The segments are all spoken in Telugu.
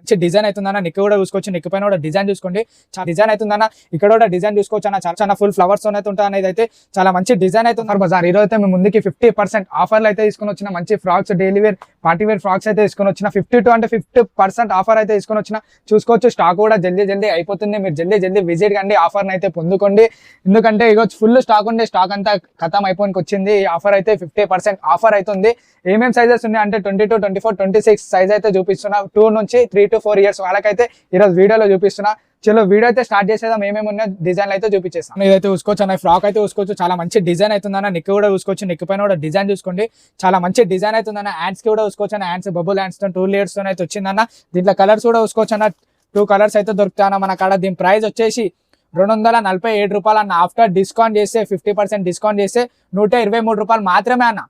మంచి డిజైన్ అవుతుందన్న నెక్ కూడా చూసుకోవచ్చు. నెక్ పైన కూడా డిజైన్ చూసుకోండి. చాలా డిజైన్ అవుతుందన్న ఇక్కడ కూడా డిజైన్ చూసుకోవచ్చు అన్న. చాలా చాలా ఫుల్ ఫ్లవర్స్ అయితే ఉంటాయి అనేది అయితే చాలా మంచి డిజైన్ అవుతుంది. బజార్ ఈ రోజు అయితే మేము ముందుకి ఫిఫ్టీ పర్సెంట్ ఆఫర్లు అయితే తీసుకొని వచ్చిన మంచి frocks daily wear party wear frocks అయితే తీసుకొని వచ్చిన ఫిఫ్టీ టు అంటే ఫిఫ్టీ పర్సెంట్ ఆఫర్ అయితే తీసుకొని వచ్చిన చూసుకోవచ్చు. స్టాక్ కూడా జల్దీ జల్దీ అయిపోతుంది. మీరు జల్దీ జల్దీ విజిట్ కండి ఆఫర్ని అయితే పొందుకోండి. ఎందుకంటే ఇగో ఫుల్ స్టాక్ ఉండే స్టాక్ అంతా ఖతం అయిపోయినకి వచ్చింది. ఈ ఆఫర్ అయితే ఫిఫ్టీ పర్సెంట్ ఆఫర్ అవుతుంది ఏమేమి సైజెస్ ఉన్నాయి అంటే twenty two twenty four twenty six size అయితే చూపిస్తున్నా. టూ నుంచి త్రీ టు ఫోర్ ఇయర్స్ వాళ్ళకైతే ఈరోజు వీడియోలో చూపిస్తున్నా. చలో వీడియో అయితే స్టార్ట్ చేసేదాం ఏమేమి ఉన్నాయో? డిజైన్ అయితే చూపించేస్తాం. ఇదైతే చూసుకోవచ్చు అన్న. ఫ్రాక్ అయితే చూసుకోవచ్చు చాలా మంచి డిజైన్ అవుతుందన్న నిక్ కూడా చూసుకోవచ్చు నిక్ పైన కూడా డిజైన్ చూసుకోండి. చాలా మంచి డిజైన్ అవుతుందన్న హ్యాండ్స్కి కూడా చూసుకోవచ్చు అన్న. హ్యాండ్స్ బబుల్ హ్యాండ్స్తో టూ లేయర్స్తో అయితే వచ్చిందన్న దీంట్లో కలర్స్ కూడా చూసుకోవచ్చు అన్న. టూ కలర్స్ అయితే దొరుకుతాయన్న మన కాడ. దీని ప్రైస్ వచ్చేసి రెండు వందల నలభై ఏడు రూపాయలు అన్న. ఆఫ్టర్ డిస్కౌంట్ చేస్తే ఫిఫ్టీ పర్సెంట్ డిస్కౌంట్ చేస్తే నూట ఇరవై మూడు రూపాయలు మాత్రమే అన్న.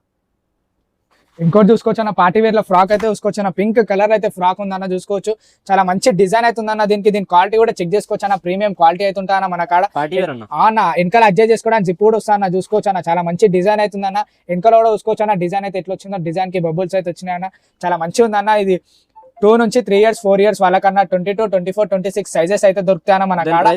ఇంకోటి చూసుకోవచ్చు అన్న పార్టీ వేర్లో ఫ్రాక్ అయితే చూసుకోవచ్చు అన్న పింక్ కలర్ అయితే ఫ్రాక్ ఉందన్న చూసుకోవచ్చు. చాలా మంచి డిజైన్ అయితే ఉందన్న దీనికి. దీని క్వాలిటీ కూడా చెక్ చేసుకోవచ్చు అన్న. ప్రీమియం క్వాలిటీ అయితే ఉంటా మన కాడ. అన్న? వెనకాల అడ్జస్ట్ చేసుకోవడానికి జిప్ కూడా వస్తా అన్న. చూసుకోవచ్చు అన్న. చాలా మంచి డిజైన్ అవుతుందన్న వెనకాల కూడా చూసుకోవచ్చు అన్న. డిజైన్ అయితే ఎట్లా వచ్చిందో డిజైన్కి బబుల్స్ అయితే వచ్చినాయి అన్న. చాలా మంచిగా ఉందన్న. ఇది టూ నుంచి త్రీ ఇయర్స్ ఫోర్ ఇయర్స్ వాళ్ళకన్నా twenty two twenty four twenty six sizes అయితే దొరుకుతాయన్న మన కాడ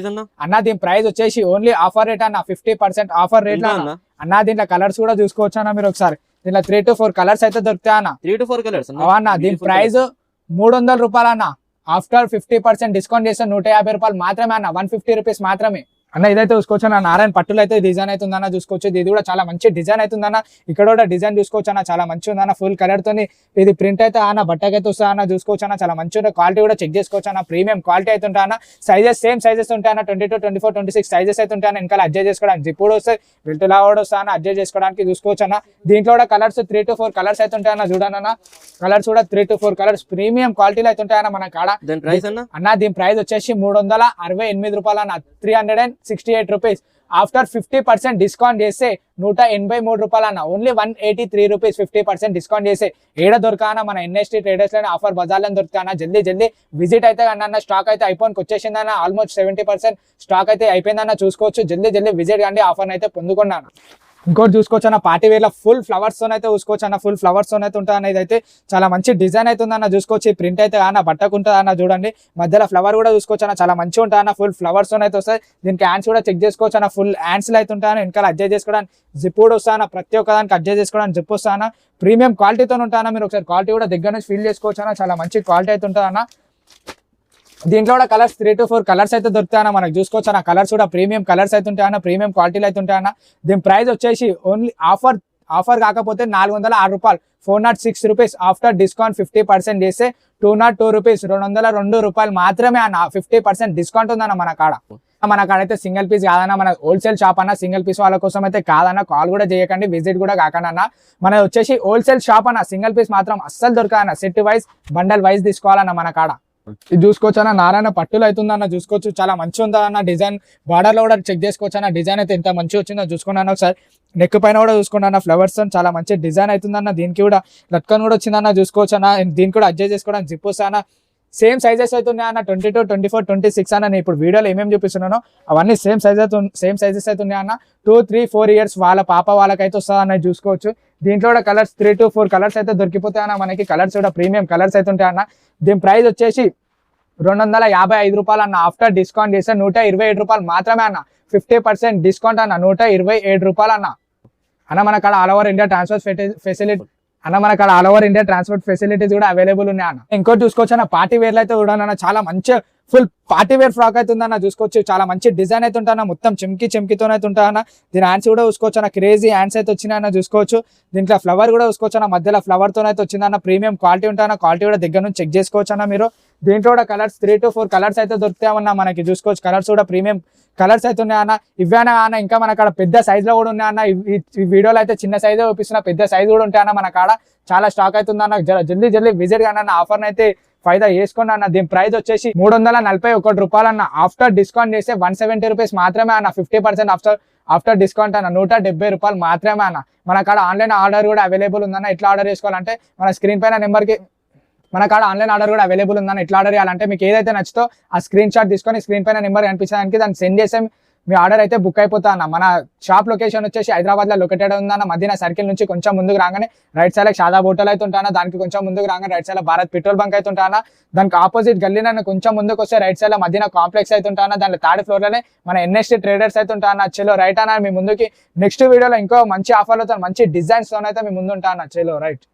అన్న? దీని ప్రైస్ వచ్చేసి ఓన్లీ ఆఫర్ రేట్ అన్న. ఫిఫ్టీ పర్సెంట్ ఆఫర్ రేట్ అన్న. దీంట్లో కలర్స్ కూడా చూసుకోవచ్చు అన్న మీరు ఒకసారి. దీంట్లో త్రీ టు ఫోర్ కలర్స్ అయితే దొరుకుతాయి అన్న. త్రీ టు ఫోర్ కలర్స్ అన్న. దీని ప్రైస్ మూడు వందల రూపాయలు అన్న. ఆఫ్టర్ ఫిఫ్టీ పర్సెంట్ డిస్కౌంట్ చేస్తే నూట యాభై రూపాయలు మాత్రమే అన్న. వన్ ఫిఫ్టీ రూపీస్ మాత్రమే. అన్న ఇదైతే చూసుకోవచ్చు అన్న నారాయణ పట్టులు అయితే డిజైన్ అవుతుందన్న చూసుకోవచ్చు. ఇది కూడా చాలా మంచి డిజైన్ అవుతుందన్న ఇక్కడ కూడా డిజైన్ చూసుకోవచ్చు అన్న చాలా మంచి ఉందన్న ఫుల్ కలర్ తోని. ఇది ప్రింట్ అయితే అన్న బట్టకైతే వస్తా అన్న చూసుకోవచ్చు అన్న చాలా మంచి క్వాలిటీ కూడా చెక్ చేసుకోవచ్చు అన్న ప్రీమియం క్వాలిటీ అయితే ఉంటాయి అన్న. సైజెస్ సేమ్ సైజెస్ ఉంటాయి అన్న twenty two twenty four twenty six sizes అయితే ఉంటాయి అన్న. ఇంకా అడ్జస్ట్ చేసుకోవడానికి జిప్ కూడా వస్తాయి బెల్ట్ లా కూడా వస్తా అన్న అడ్జస్ట్ చేసుకోవడానికి చూసుకోవచ్చు అన్న. దీంట్లో కూడా colours three to four colours అయితే ఉంటాయి అన్న చూడండి అన్న. కలర్స్ కూడా three to four colours premium క్వాలిటీలో అయితే ఉంటాయి అన్న మన కాడ. దాని ప్రైస్ అన్న? అన్న దీని ప్రైస్ వచ్చేసి మూడు వందల అరవై ఎనిమిది రూపాయలు అన్న three hundred and sixty eight rupees after fifty percent discount చేస్తే నూట ఎనభై మూడు రూపాయలు అన్న only one eighty three rupees fifty percent discount చేస్తే ఏడ దొరకానా మన ఎన్ఎస్టీ ట్రేడర్స్లోనే ఆఫర్ బజార్లో దొరుకుతానా జల్దీ జల్దీ విజిట్ అయితే అన్న స్టాక్ అయితే ఐఫోన్కి వచ్చేసిందన్న ఆల్మోస్ట్ సెవెంటీ పర్సెంట్ స్టాక్ అయితే అయిపోయిందన్న చూసుకోవచ్చు. జల్దీ జల్దీ విజిట్ కానీ ఆఫర్ అయితే పొందుకున్నాను ఇంకోటి చూసుకోవచ్చు అన్న పార్టీ వేర్లో ఫుల్ ఫ్లవర్స్తో అయితే చూసుకోవచ్చు అన్న ఫుల్ ఫ్లవర్స్తో అయితే ఉంటుంది అనేది అయితే చాలా మంచి డిజైన్ అయితే ఉందన్న చూసుకోవచ్చు. ఈ ప్రింట్ అయితే అన్న బట్టకుంటుంది అన్న చూడండి. మధ్యలో ఫ్లవర్ కూడా చూసుకోవచ్చు అన్న చాలా మంచిగా ఉంటుంది అన్న ఫుల్ ఫ్లవర్స్తో అయితే వస్తాయి. దీనికి హ్యాండ్స్ కూడా చెక్ చేసుకోవచ్చు అన్న ఫుల్ హ్యాండ్స్ అయితే ఉంటాయి వెనకాల అడ్జస్ట్ చేసుకోవడానికి జిప్ కూడా వస్తాయన్న ప్రతి ఒక్క దానికి అడ్జస్ట్ చేసుకోవడానికి జిప్ వస్తాను ప్రీమియం క్వాలిటీతో ఉంటానా మీరు ఒకసారి క్వాలిటీ కూడా దగ్గర నుంచి ఫీల్ చేసుకోవచ్చు అన్న చాలా మంచి క్వాలిటీ అయితే ఉంటుంది అన్న దీంట్లో కూడా colours three to four colours అయితే దొరుకుతాయన్న మనకు చూసుకోవచ్చు అన్న. కలర్స్ కూడా ప్రీమియం కలర్స్ అయితే ఉంటాయన్న ప్రీమియం క్వాలిటీలు అయితే ఉంటాయన్న దీని ప్రైస్ వచ్చేసి ఓన్లీ ఆఫర్ ఆఫర్ కాకపోతే నాలుగు వందల ఆరు రూపాయలు. Four nought six rupees after discount fifty percent చేస్తే టూ నాట్ టూ రూపీస్ రెండు వందల రెండు రూపాయలు మాత్రమే అన్న. ఫిఫ్టీ పర్సెంట్ డిస్కౌంట్ ఉందన్న మన కాడ. మన కాడ సింగిల్ పీస్ కాదన్న. మన హోల్సేల్ షాప్ అన్న. సింగిల్ పీస్ వాళ్ళ కోసం అయితే కాదన్న. కాల్ కూడా చేయకండి విజిట్ కూడా కాకండి అన్న. మన వచ్చేసి హోల్సేల్ షాప్ అన్న. సింగిల్ పీస్ మాత్రం అస్సలు దొరకదన్న సెట్ వైజ్ బండల్ వైజ్ తీసుకోవాలన్న మన కాడ. ఇది చూసుకోవచ్చు అన్న. నారాయణ పట్టులు అవుతుందన్న చూసుకోవచ్చు. చాలా మంచి ఉందా అన్న డిజైన్? బార్డర్లో కూడా చెక్ చేసుకోవచ్చు అన్న. డిజైన్ అయితే ఎంత మంచి వచ్చిందో చూసుకున్నాను ఒకసారి. నెక్ పైన కూడా చూసుకున్నాను ఫ్లవర్స్ చాలా మంచి డిజైన్ అవుతుందన్న దీనికి కూడా లట్కన్ కూడా వచ్చిందన్న చూసుకోవచ్చు అన్న. దీనికి కూడా అడ్జస్ట్ చేసుకోవడానికి జిప్ వస్తాన సేమ్ సైజెస్ అయితే అన్న. Twenty two twenty four twenty six అన్న. నేను ఇప్పుడు వీడియోలో ఏమేమి చూపిస్తున్నానో అవన్నీ సేమ్ సైజ్ అయితే సేమ్ సైజెస్ అయితే ఉన్నాయి అన్న. టూ త్రీ ఫోర్ ఇయర్స్ వాళ్ళ పాప వాళ్ళకైతే వస్తుంది అన్నది చూసుకోవచ్చు. దీంట్లో కూడా colours three to four colours అయితే దొరికిపోతాయి అన్న. మనకి కలర్స్ కూడా ప్రీమియం కలర్స్ అయితే ఉంటాయి అన్న. దీని ప్రైస్ వచ్చేసి రెండు వందల యాభై ఐదు రూపాయలు అన్న. ఆఫ్టర్ డిస్కౌంట్ చేస్తే నూట ఇరవై ఏడు రూపాయలు మాత్రమే అన్న. ఫిఫ్టీ పర్సెంట్ డిస్కౌంట్ అన్న. నూట ఇరవై ఏడు రూపాయలు అన్న. అన్న మన కాడ all over India transport facility అన్న మన all over India transport facilities కూడా అవైలబుల్ ఉన్నాయి అన్న. ఇంకోటి చూసుకోవచ్చు అన్న. పార్టీ వేర్లు అయితే కూడా అన్న. చాలా మంచి ఫుల్ పార్టీ వేర్ ఫ్రాక్ అయితే ఉందన్న చూసుకోవచ్చు. చాలా మంచి డిజైన్ అయితే ఉంటానా మొత్తం చెమ్కి చెమ్కితో అయితే ఉంటాయన్న దీని హ్యాండ్స్ కూడా చూసుకోవచ్చు అన్న క్రేజీ హ్యాండ్స్ అయితే వచ్చినాయన్న చూసుకోవచ్చు. దీంట్లో ఫ్లవర్ కూడా చూసుకోవచ్చు అన్న మధ్యలో ఫ్లవర్తో అయితే వచ్చిందన్న ప్రీమియం క్వాలిటీ ఉంటానా క్వాలిటీ కూడా దగ్గర నుంచి చెక్ చేసుకోవచ్చు అన్న మీరు. దీంట్లో కూడా colours three to four colours అయితే దొరుకుతాయన్నా మనకి చూసుకోవచ్చు. కలర్స్ కూడా ప్రీమియం కలర్స్ అయితే ఉన్నాయన్న. ఇవ్వనా అన్న ఇంకా మన కాడ పెద్ద సైజ్లో కూడా ఉన్నాయన్న ఈ- ఈ వీడియోలో అయితే చిన్న సైజ్ చూపిస్తున్న పెద్ద సైజ్ కూడా ఉంటాయన్న మన కాడ. చాలా స్టాక్ అయితే ఉందన్న. జర- జల్దీ జల్దీ విజిట్ కానీ అన్న ఆఫర్ అయితే ఫైదా వేసుకోండి అన్న. దీని ప్రైస్ వచ్చేసి మూడు వందల నలభై ఒకటి రూపాయలు అన్న. ఆఫ్టర్ డిస్కౌంట్ చేస్తే వన్ సెవెంటీ రూపీస్ మాత్రమే అన్న. Fifty percent after after discount అన్న. నూట డెబ్బై రూపాయలు మాత్రమే అన్న. మన కాడ ఆన్లైన్ ఆర్డర్ కూడా అవైలబుల్ ఉందన్న. ఎట్లా ఆర్డర్ చేసుకోవాలంటే మన స్క్రీన్ పైన నెంబర్కి మన కాడ ఆన్లైన్ ఆర్డర్ కూడా అవైలబుల్ ఉందని ఎట్లా ఆర్డర్ చేయాలంటే మీకు ఏదైతే నచ్చితో ఆ స్క్రీన్ షాట్ తీసుకొని స్క్రీన్ పైన నెంబర్ కనిపించడానికి దాన్ని సెండ్ చేసే మీ ఆర్డర్ అయితే బుక్ అయిపోతా అన్న. మన షాప్ లొకేషన్ వచ్చేసి హైదరాబాద్లో లొకేటెడ్ ఉందన్న మధ్యన సర్కిల్ నుంచి కొంచెం ముందుకు రాగానే రైట్ సైడ్ షాదా హోటల్ అయితే ఉంటానా దానికి కొంచెం ముందుకు రాగానే right side Bharat petrol bunk అయితే ఉంటానా దానికి ఆపోజిట్ గల్లీన కొంచెం ముందుకు వస్తే రైట్ సైడ్లో కాంప్లెక్స్ అయితే ఉంటానా దాని థర్డ్ ఫ్లోర్లోనే మన ఎన్ఎస్టీ ట్రేడర్స్ అయితే ఉంటానా చెలో రైట్ అన్న మీ ముందుకి నెక్స్ట్ వీడియోలో ఇంకో మంచి ఆఫర్లతో మంచి డిజైన్స్ తోనైతే మీ ముందు ఉంటానా చెలో రైట్